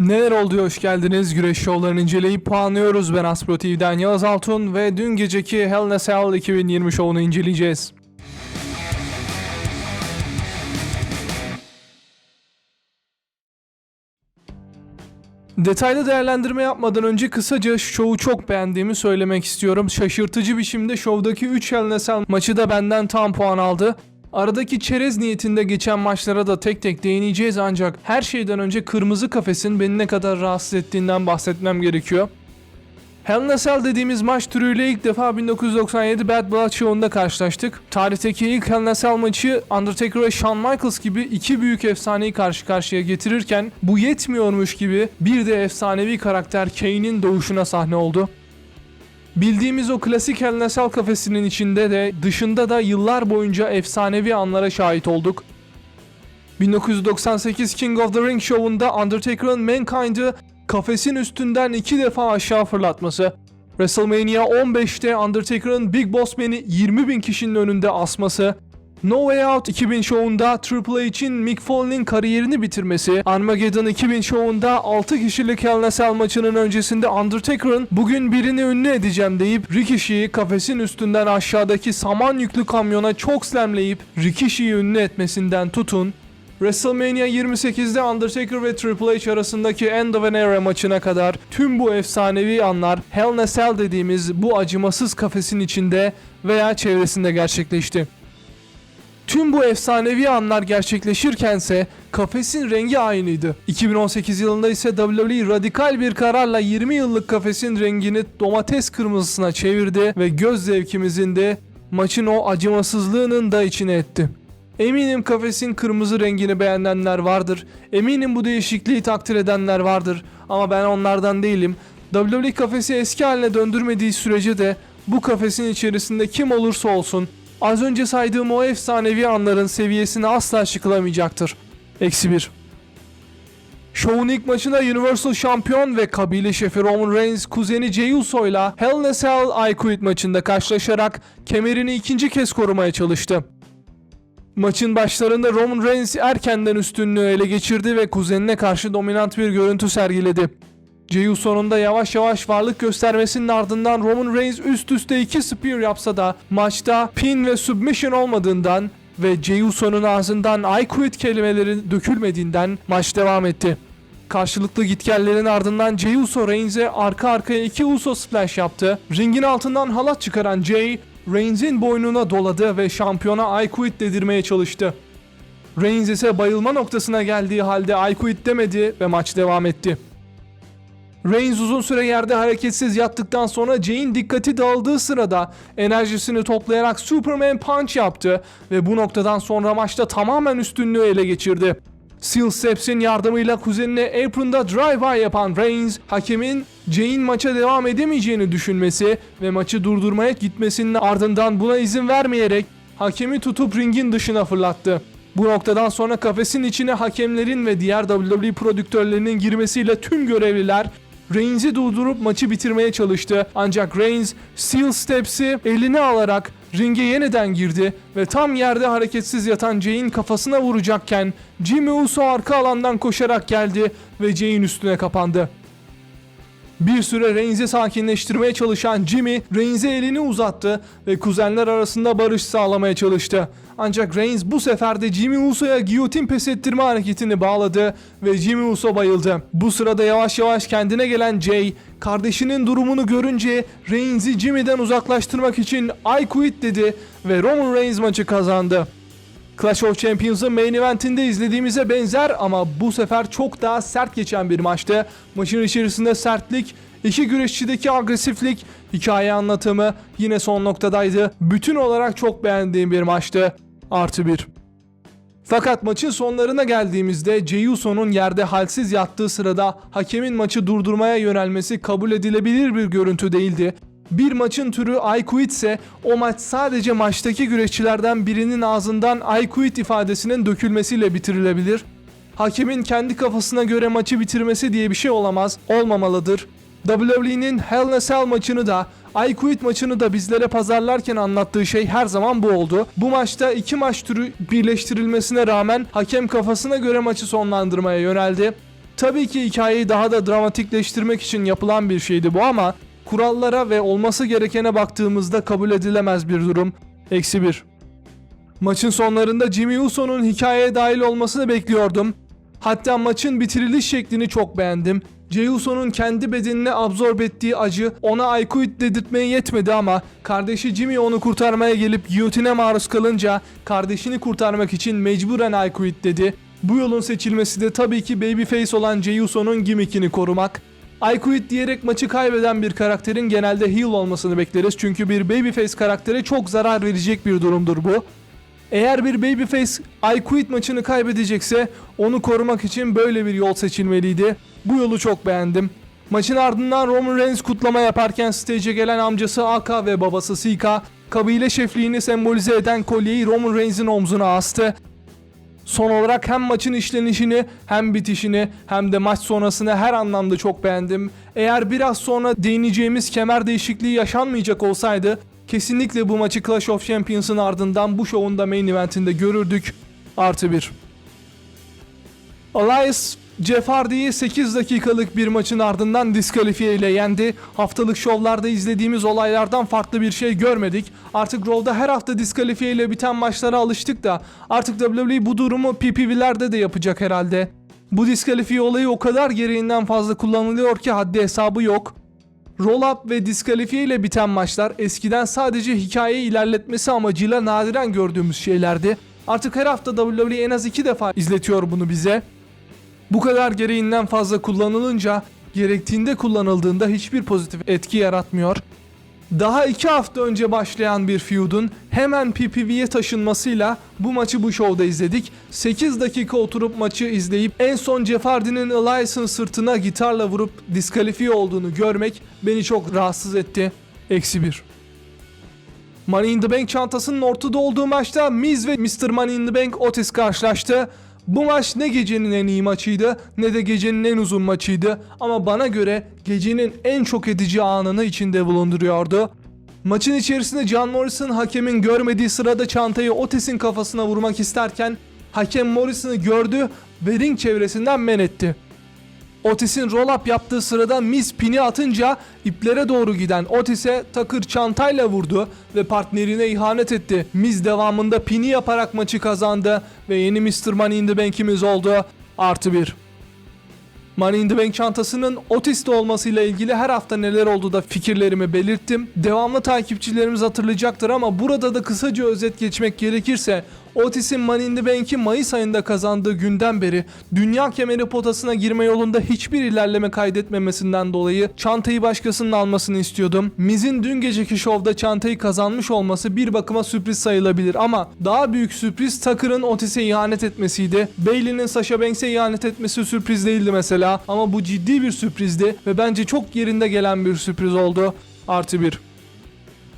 Neler oldu hoş geldiniz. Güreş şovlarını inceleyip puanlıyoruz. Ben Aspro TV'den Yağız Altun ve dün geceki Hell in a Cell 2020 şovunu inceleyeceğiz. Detaylı değerlendirme yapmadan önce kısaca şovu çok beğendiğimi söylemek istiyorum. Şaşırtıcı biçimde şovdaki 3 Hell in a Cell maçı da benden tam puan aldı. Aradaki çerez niyetinde geçen maçlara da tek tek değineceğiz ancak her şeyden önce kırmızı kafesin beni ne kadar rahatsız ettiğinden bahsetmem gerekiyor. Hell in a Cell dediğimiz maç türüyle ilk defa 1997 Bad Blood Show'unda karşılaştık. Tarihteki ilk Hell in a Cell maçı Undertaker ve Shawn Michaels gibi iki büyük efsaneyi karşı karşıya getirirken bu yetmiyormuş gibi bir de efsanevi karakter Kane'in doğuşuna sahne oldu. Bildiğimiz o klasik a Cell kafesinin içinde de dışında da yıllar boyunca efsanevi anlara şahit olduk. 1998 King of the Ring şovunda Undertaker'ın Mankind'ı kafesin üstünden iki defa aşağı fırlatması, WrestleMania 15'te Undertaker'ın Big Boss Man'i 20 bin kişinin önünde asması, No Way Out 2000 şovunda Triple H'in Mick Foley'nin kariyerini bitirmesi, Armageddon 2000 şovunda 6 kişilik Hell Cell maçının öncesinde Undertaker'ın bugün birini ünlü edeceğim deyip Ricochet'i kafesin üstünden aşağıdaki saman yüklü kamyona çok slamleyip Ricochet'i ünlü etmesinden tutun, WrestleMania 28'de Undertaker ve Triple H arasındaki End of an Era maçına kadar tüm bu efsanevi anlar Hell in a Cell dediğimiz bu acımasız kafesin içinde veya çevresinde gerçekleşti. Tüm bu efsanevi anlar gerçekleşirkense kafesin rengi aynıydı. 2018 yılında ise WWE radikal bir kararla 20 yıllık kafesin rengini domates kırmızısına çevirdi ve göz zevkimizin de maçın o acımasızlığının da içine etti. Eminim kafesin kırmızı rengini beğenenler vardır. Eminim bu değişikliği takdir edenler vardır. Ama ben onlardan değilim. WWE kafesi eski haline döndürmediği sürece de bu kafesin içerisinde kim olursa olsun az önce saydığım o efsanevi anların seviyesine asla çıkılamayacaktır. Eksi 1. Show'un ilk maçında Universal Şampiyon ve kabile şefi Roman Reigns kuzeni Jey Uso ile Hell in a Cell I Quit maçında karşılaşarak kemerini ikinci kez korumaya çalıştı. Maçın başlarında Roman Reigns erkenden üstünlüğü ele geçirdi ve kuzenine karşı dominant bir görüntü sergiledi. Jey Uso'nun da yavaş yavaş varlık göstermesinin ardından Roman Reigns üst üste iki spear yapsa da maçta pin ve submission olmadığından ve Jey Uso'nun ağzından I quit kelimeleri dökülmediğinden maç devam etti. Karşılıklı gitgellerin ardından Jey Uso Reigns'e arka arkaya iki Uso splash yaptı. Ringin altından halat çıkaran Jey, Reigns'in boynuna doladı ve şampiyona I quit dedirmeye çalıştı. Reigns ise bayılma noktasına geldiği halde I quit demedi ve maç devam etti. Reigns uzun süre yerde hareketsiz yattıktan sonra Jay'in dikkati dağıldığı sırada enerjisini toplayarak Superman Punch yaptı ve bu noktadan sonra maçta tamamen üstünlüğü ele geçirdi. Steel Steps'in yardımıyla kuzenine apron'da drive-by yapan Reigns, hakemin Jay'in maça devam edemeyeceğini düşünmesi ve maçı durdurmaya gitmesinin ardından buna izin vermeyerek hakemi tutup ringin dışına fırlattı. Bu noktadan sonra kafesin içine hakemlerin ve diğer WWE prodüktörlerinin girmesiyle tüm görevliler Reigns'i durdurup maçı bitirmeye çalıştı. Ancak Reigns Steel Steps'i eline alarak ringe yeniden girdi ve tam yerde hareketsiz yatan Jay'in kafasına vuracakken Jimmy Uso arka alandan koşarak geldi ve Jay'in üstüne kapandı. Bir süre Reigns'i sakinleştirmeye çalışan Jimmy, Reigns'e elini uzattı ve kuzenler arasında barış sağlamaya çalıştı. Ancak Reigns bu sefer de Jimmy Uso'ya giyotin pes ettirme hareketini bağladı ve Jimmy Uso bayıldı. Bu sırada yavaş yavaş kendine gelen Jay, kardeşinin durumunu görünce Reigns'i Jimmy'den uzaklaştırmak için I quit dedi ve Roman Reigns maçı kazandı. Clash of Champions'ın main eventinde izlediğimize benzer ama bu sefer çok daha sert geçen bir maçtı. Maçın içerisinde sertlik, iki güreşçideki agresiflik, hikaye anlatımı yine son noktadaydı. Bütün olarak çok beğendiğim bir maçtı. Artı bir. Fakat maçın sonlarına geldiğimizde Jey Uso'nun yerde halsiz yattığı sırada hakemin maçı durdurmaya yönelmesi kabul edilebilir bir görüntü değildi. Bir maçın türü I quit ise o maç sadece maçtaki güreşçilerden birinin ağzından I quit ifadesinin dökülmesiyle bitirilebilir. Hakemin kendi kafasına göre maçı bitirmesi diye bir şey olamaz, olmamalıdır. WWE'nin Hell in a Cell maçını da I Quit maçını da bizlere pazarlarken anlattığı şey her zaman bu oldu. Bu maçta iki maç türü birleştirilmesine rağmen hakem kafasına göre maçı sonlandırmaya yöneldi. Tabii ki hikayeyi daha da dramatikleştirmek için yapılan bir şeydi bu ama kurallara ve olması gerekene baktığımızda kabul edilemez bir durum. Eksi 1. Maçın sonlarında Jimmy Uso'nun hikayeye dahil olmasını bekliyordum. Hatta maçın bitiriliş şeklini çok beğendim. Jey Uso'nun kendi bedenine absorb ettiği acı ona quit dedirtmeye yetmedi ama kardeşi Jimmy onu kurtarmaya gelip giyotine maruz kalınca kardeşini kurtarmak için mecburen quit dedi. Bu yolun seçilmesi de tabii ki babyface olan Jey Uso'nun gimmickini korumak. I quit diyerek maçı kaybeden bir karakterin genelde heel olmasını bekleriz çünkü bir babyface karaktere çok zarar verecek bir durumdur bu. Eğer bir babyface I quit maçını kaybedecekse onu korumak için böyle bir yol seçilmeliydi. Bu yolu çok beğendim. Maçın ardından Roman Reigns kutlama yaparken stage'e gelen amcası Aka ve babası Sika kabile şefliğini sembolize eden kolyeyi Roman Reigns'in omzuna astı. Son olarak hem maçın işlenişini hem bitişini hem de maç sonrasını her anlamda çok beğendim. Eğer biraz sonra değineceğimiz kemer değişikliği yaşanmayacak olsaydı kesinlikle bu maçı Clash of Champions'ın ardından bu şovun da main eventinde görürdük. Artı bir. Elias Jeff Hardy'yi 8 dakikalık bir maçın ardından diskalifiye ile yendi. Haftalık şovlarda izlediğimiz olaylardan farklı bir şey görmedik. Artık Raw'da her hafta diskalifiye ile biten maçlara alıştık da artık WWE bu durumu PPV'lerde de yapacak herhalde. Bu diskalifiye olayı o kadar gereğinden fazla kullanılıyor ki haddi hesabı yok. Roll-up ve diskalifiye ile biten maçlar eskiden sadece hikayeyi ilerletmesi amacıyla nadiren gördüğümüz şeylerdi. Artık her hafta WWE en az iki defa izletiyor bunu bize. Bu kadar gereğinden fazla kullanılınca gerektiğinde kullanıldığında hiçbir pozitif etki yaratmıyor. Daha iki hafta önce başlayan bir feud'un hemen PPV'ye taşınmasıyla bu maçı bu şovda izledik. 8 dakika oturup maçı izleyip en son Jeff Hardy'nin Elias'ın sırtına gitarla vurup diskalifiye olduğunu görmek beni çok rahatsız etti. Eksi 1. Money in the Bank çantasının ortada olduğu maçta Miz ve Mr. Money in the Bank Otis karşılaştı. Bu maç ne gecenin en iyi maçıydı ne de gecenin en uzun maçıydı ama bana göre gecenin en çok edici anını içinde bulunduruyordu. Maçın içerisinde John Morrison hakemin görmediği sırada çantayı Otis'in kafasına vurmak isterken hakem Morrison'ı gördü ve ring çevresinden men etti. Otis'in roll-up yaptığı sırada Miz pini atınca iplere doğru giden Otis'e Takır çantayla vurdu ve partnerine ihanet etti. Miz devamında pini yaparak maçı kazandı ve yeni Mr. Money in the Bank'imiz oldu. Artı bir. Money in the Bank çantasının Otis'te olmasıyla ilgili her hafta neler oldu da fikirlerimi belirttim. Devamlı takipçilerimiz hatırlayacaktır ama burada da kısaca özet geçmek gerekirse Otis'in Money in the Bank'i Mayıs ayında kazandığı günden beri dünya kemeri potasına girme yolunda hiçbir ilerleme kaydetmemesinden dolayı çantayı başkasının almasını istiyordum. Miz'in dün geceki şovda çantayı kazanmış olması bir bakıma sürpriz sayılabilir ama daha büyük sürpriz Tucker'ın Otis'e ihanet etmesiydi. Bayley'nin Sasha Banks'e ihanet etmesi sürpriz değildi mesela ama bu ciddi bir sürprizdi ve bence çok yerinde gelen bir sürpriz oldu. Artı bir.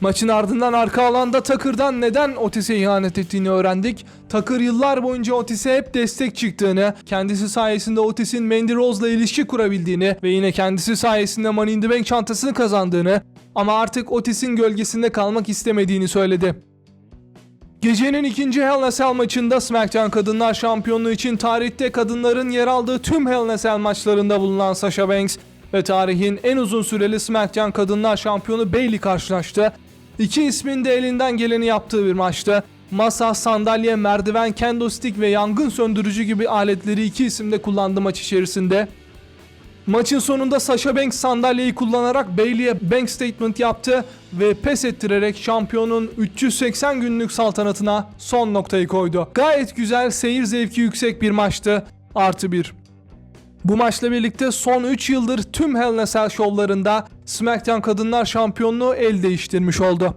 Maçın ardından arka alanda Takır'dan neden Otis'e ihanet ettiğini öğrendik. Takır yıllar boyunca Otis'e hep destek çıktığını, kendisi sayesinde Otis'in Mandy Rose'la ilişki kurabildiğini ve yine kendisi sayesinde Money in the Bank çantasını kazandığını ama artık Otis'in gölgesinde kalmak istemediğini söyledi. Gecenin ikinci Hell Cell maçında SmackDown Kadınlar Şampiyonluğu için tarihte kadınların yer aldığı tüm Hell Cell maçlarında bulunan Sasha Banks ve tarihin en uzun süreli SmackDown Kadınlar Şampiyonu Bayley karşılaştı. İki ismin de elinden geleni yaptığı bir maçtı. Masa, sandalye, merdiven, candlestick ve yangın söndürücü gibi aletleri iki isim de kullandı maç içerisinde. Maçın sonunda Sasha Banks sandalyeyi kullanarak Bayley'e bank statement yaptı ve pes ettirerek şampiyonun 380 günlük saltanatına son noktayı koydu. Gayet güzel, seyir zevki yüksek bir maçtı. Artı bir. Bu maçla birlikte son 3 yıldır tüm Hell in a Cell şovlarında SmackDown Kadınlar Şampiyonluğu el değiştirmiş oldu.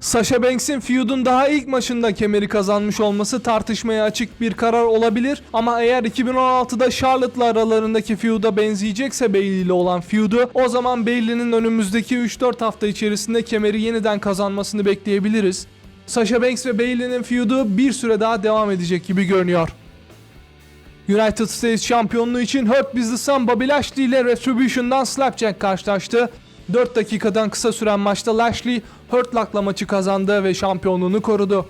Sasha Banks'in feud'un daha ilk maçında kemeri kazanmış olması tartışmaya açık bir karar olabilir ama eğer 2016'da Charlotte'la aralarındaki feud'a benzeyecekse Bayley ile olan feud'u o zaman Bayley'nin önümüzdeki 3-4 hafta içerisinde kemeri yeniden kazanmasını bekleyebiliriz. Sasha Banks ve Bayley'nin feud'u bir süre daha devam edecek gibi görünüyor. United States şampiyonluğu için Hurt Business'tan Bobby Lashley ile Retribution'dan Slapjack karşılaştı. 4 dakikadan kısa süren maçta Lashley Hurt Lock'la maçı kazandı ve şampiyonluğunu korudu.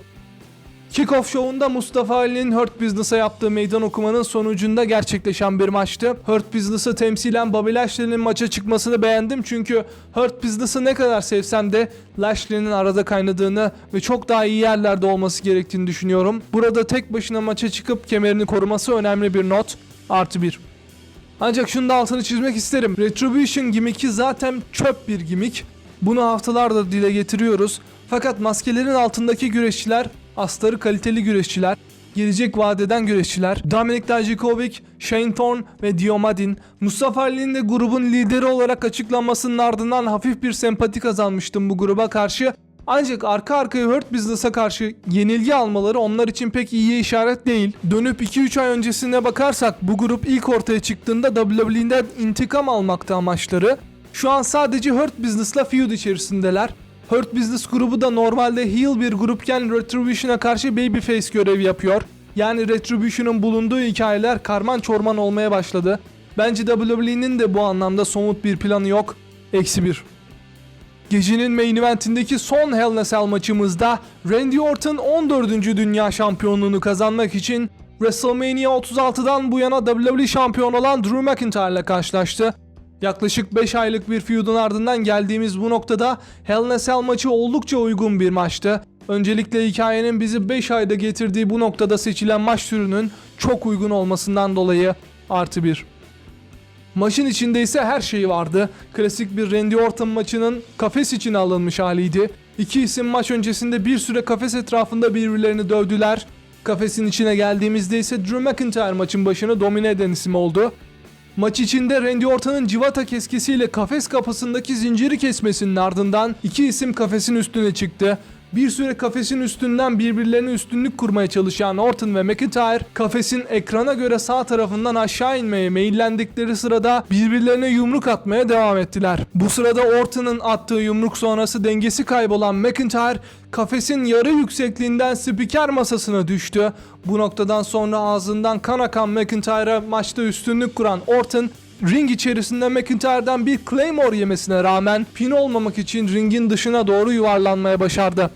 Kickoff şovunda Mustafa Ali'nin Hurt Business'a yaptığı meydan okumanın sonucunda gerçekleşen bir maçtı. Hurt Business'ı temsilen Bobby Lashley'nin maça çıkmasını beğendim çünkü Hurt Business'ı ne kadar sevsem de Lashley'nin arada kaynadığını ve çok daha iyi yerlerde olması gerektiğini düşünüyorum. Burada tek başına maça çıkıp kemerini koruması önemli bir not. Artı bir. Ancak şunu da altını çizmek isterim. Retribution gimmick'i zaten çöp bir gimmick. Bunu haftalardır dile getiriyoruz. Fakat maskelerin altındaki güreşçiler astarı kaliteli güreşçiler, gelecek vadeden güreşçiler, Dominik Dijakovic, Shane Thorne ve Diomadin, Mustafa Ali'nin de grubun lideri olarak açıklanmasının ardından hafif bir sempati kazanmıştım bu gruba karşı. Ancak arka arkaya Hurt Business'a karşı yenilgi almaları onlar için pek iyiye işaret değil. Dönüp 2-3 ay öncesine bakarsak bu grup ilk ortaya çıktığında WWE'den intikam almakta amaçları. Şu an sadece Hurt Business'la feud içerisindeler. Hurt Business grubu da normalde heel bir grupken Retribution'a karşı babyface görevi yapıyor. Yani Retribution'un bulunduğu hikayeler karman çorman olmaya başladı. Bence WWE'nin de bu anlamda somut bir planı yok. Eksi bir. Gecenin main eventindeki son Hell in a Cell maçımızda Randy Orton 14. Dünya Şampiyonluğunu kazanmak için WrestleMania 36'dan bu yana WWE şampiyon olan Drew McIntyre ile karşılaştı. Yaklaşık 5 aylık bir feud'un ardından geldiğimiz bu noktada Hell in a Cell maçı oldukça uygun bir maçtı. Öncelikle hikayenin bizi 5 ayda getirdiği bu noktada seçilen maç türünün çok uygun olmasından dolayı artı bir. Maçın içinde ise her şey vardı. Klasik bir Randy Orton maçının kafes için alınmış haliydi. İki isim maç öncesinde bir süre kafes etrafında birbirlerini dövdüler. Kafesin içine geldiğimizde ise Drew McIntyre maçın başını domine eden isim oldu. Maç içinde Randy Orton'un civata keskesiyle kafes kapısındaki zinciri kesmesinin ardından iki isim kafesin üstüne çıktı. Bir süre kafesin üstünden birbirlerine üstünlük kurmaya çalışan Orton ve McIntyre kafesin ekrana göre sağ tarafından aşağı inmeye meyillendikleri sırada birbirlerine yumruk atmaya devam ettiler. Bu sırada Orton'un attığı yumruk sonrası dengesi kaybolan McIntyre kafesin yarı yüksekliğinden spiker masasına düştü. Bu noktadan sonra ağzından kan akan McIntyre'a maçta üstünlük kuran Orton ring içerisinde McIntyre'dan bir Claymore yemesine rağmen pin olmamak için ringin dışına doğru yuvarlanmaya başardı.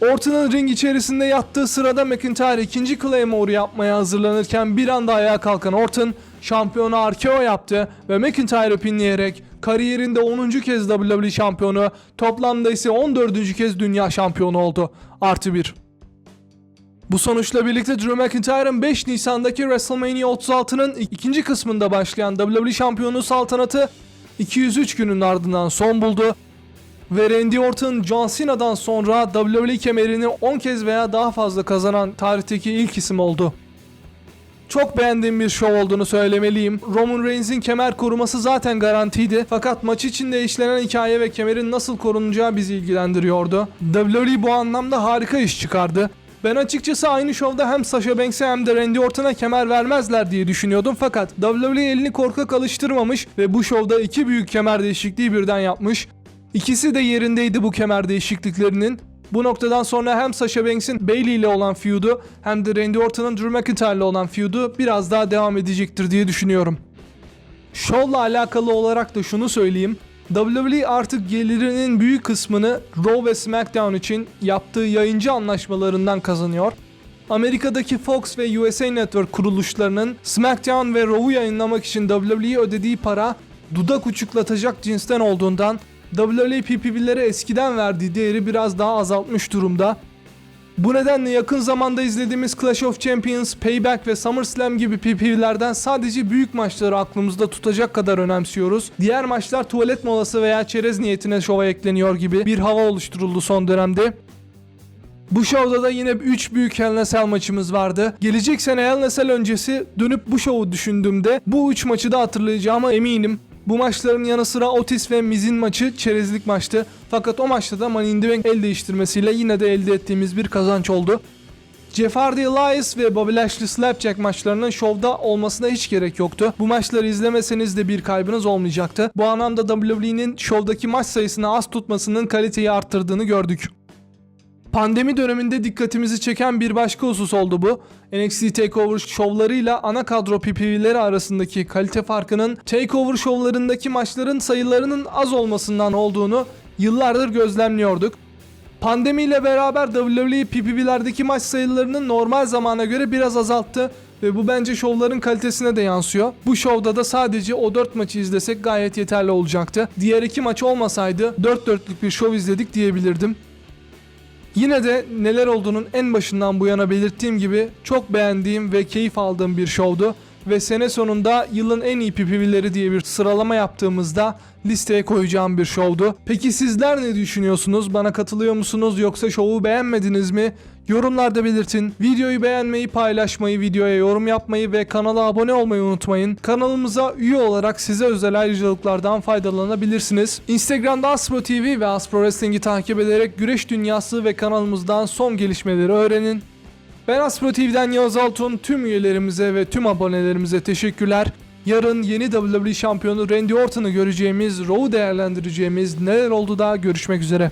Orton'un ring içerisinde yattığı sırada McIntyre ikinci Claymore yapmaya hazırlanırken bir anda ayağa kalkan Orton şampiyonu RKO yaptı ve McIntyre'ı pinleyerek kariyerinde 10. kez WWE şampiyonu toplamda ise 14. kez dünya şampiyonu oldu. Artı 1. Bu sonuçla birlikte Drew McIntyre'ın 5 Nisan'daki WrestleMania 36'nın ikinci kısmında başlayan WWE şampiyonu saltanatı 203 günün ardından son buldu ve Randy Orton John Cena'dan sonra WWE kemerini 10 kez veya daha fazla kazanan tarihteki ilk isim oldu. Çok beğendiğim bir şov olduğunu söylemeliyim. Roman Reigns'in kemer koruması zaten garantiydi. Fakat maç içinde işlenen hikaye ve kemerin nasıl korunacağı bizi ilgilendiriyordu. WWE bu anlamda harika iş çıkardı. Ben açıkçası aynı şovda hem Sasha Banks'e hem de Randy Orton'a kemer vermezler diye düşünüyordum fakat WWE elini korkak alıştırmamış ve bu şovda iki büyük kemer değişikliği birden yapmış. İkisi de yerindeydi bu kemer değişikliklerinin. Bu noktadan sonra hem Sasha Banks'in Bayley ile olan feud'u hem de Randy Orton'un Drew McIntyre ile olan feud'u biraz daha devam edecektir diye düşünüyorum. Show'la alakalı olarak da şunu söyleyeyim. WWE artık gelirinin büyük kısmını Raw ve SmackDown için yaptığı yayıncı anlaşmalarından kazanıyor. Amerika'daki Fox ve USA Network kuruluşlarının SmackDown ve Raw'u yayınlamak için WWE'ye ödediği para dudak uçuklatacak cinsten olduğundan WWE PPV'lere eskiden verdiği değeri biraz daha azaltmış durumda. Bu nedenle yakın zamanda izlediğimiz Clash of Champions, Payback ve SummerSlam gibi PPV'lerden sadece büyük maçları aklımızda tutacak kadar önemsiyoruz. Diğer maçlar tuvalet molası veya çerez niyetine şova ekleniyor gibi bir hava oluşturuldu son dönemde. Bu şovda da yine 3 büyük Hell Cell maçımız vardı. Gelecek sene Hell Cell öncesi dönüp bu şovu düşündüğümde bu 3 maçı da hatırlayacağıma eminim. Bu maçların yanı sıra Otis ve Miz'in maçı çerezlik maçtı. Fakat o maçta da Money in the Bank el değiştirmesiyle yine de elde ettiğimiz bir kazanç oldu. Jeff Hardy Elias ve Bobby Lashley Slapjack maçlarının şovda olmasına hiç gerek yoktu. Bu maçları izlemeseniz de bir kaybınız olmayacaktı. Bu anlamda WWE'nin şovdaki maç sayısını az tutmasının kaliteyi arttırdığını gördük. Pandemi döneminde dikkatimizi çeken bir başka husus oldu bu. NXT TakeOver şovlarıyla ana kadro PPV'leri arasındaki kalite farkının TakeOver şovlarındaki maçların sayılarının az olmasından olduğunu yıllardır gözlemliyorduk. Pandemiyle beraber WWE PPV'lerdeki maç sayılarını normal zamana göre biraz azalttı ve bu bence şovların kalitesine de yansıyor. Bu şovda da sadece o 4 maçı izlesek gayet yeterli olacaktı. Diğer iki maç olmasaydı 4 dörtlük bir şov izledik diyebilirdim. Yine de neler olduğunun en başından bu yana belirttiğim gibi çok beğendiğim ve keyif aldığım bir şovdu. Ve sene sonunda yılın en iyi PPV'leri diye bir sıralama yaptığımızda listeye koyacağım bir şovdu. Peki sizler ne düşünüyorsunuz? Bana katılıyor musunuz yoksa şovu beğenmediniz mi? Yorumlarda belirtin. Videoyu beğenmeyi, paylaşmayı, videoya yorum yapmayı ve kanala abone olmayı unutmayın. Kanalımıza üye olarak size özel ayrıcalıklardan faydalanabilirsiniz. Instagram'da Aspro TV ve Aspro Wrestling'i takip ederek güreş dünyası ve kanalımızdan son gelişmeleri öğrenin. Ben Aspro TV'den Yağız Altun, tüm üyelerimize ve tüm abonelerimize teşekkürler. Yarın yeni WWE şampiyonu Randy Orton'u göreceğimiz, Raw'u değerlendireceğimiz neler oldu da görüşmek üzere.